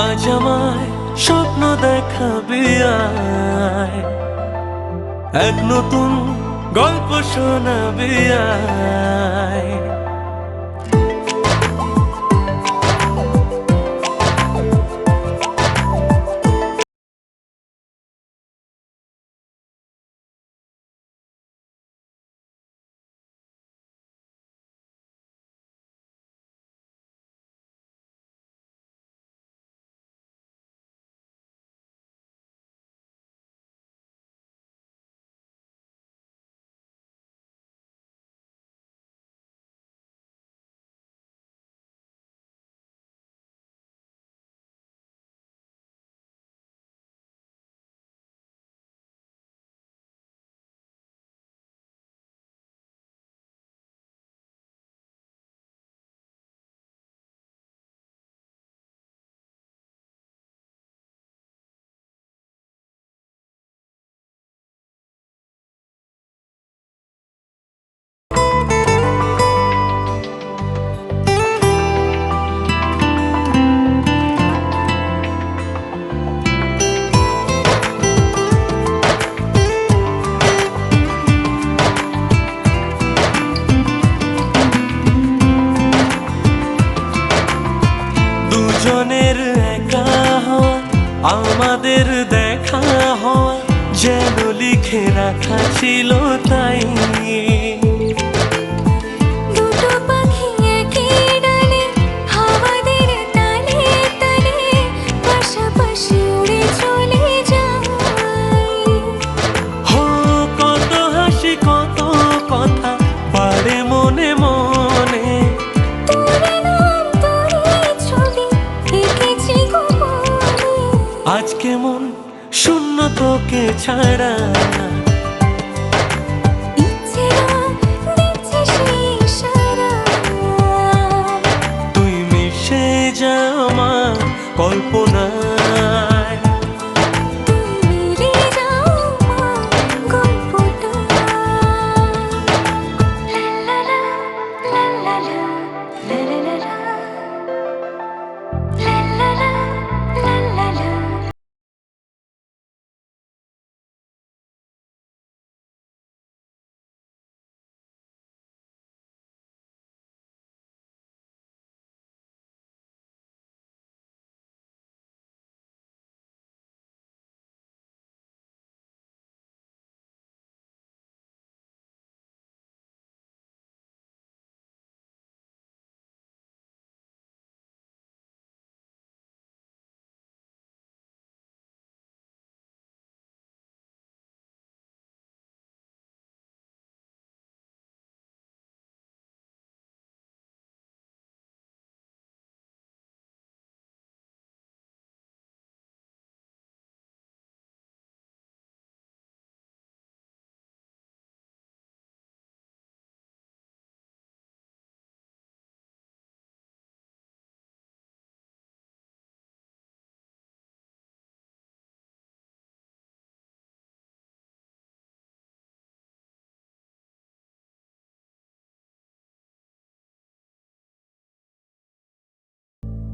আজ আমায় স্বপ্ন দেখাবি এক নতুন গল্প শোনাবি আয়। আমাদের দেখা হওয়া যেন লিখে রাখা ছিল তাই। শূন্য তোকে ছাড়া তুই মিশে যা আমার কল্পনা Let it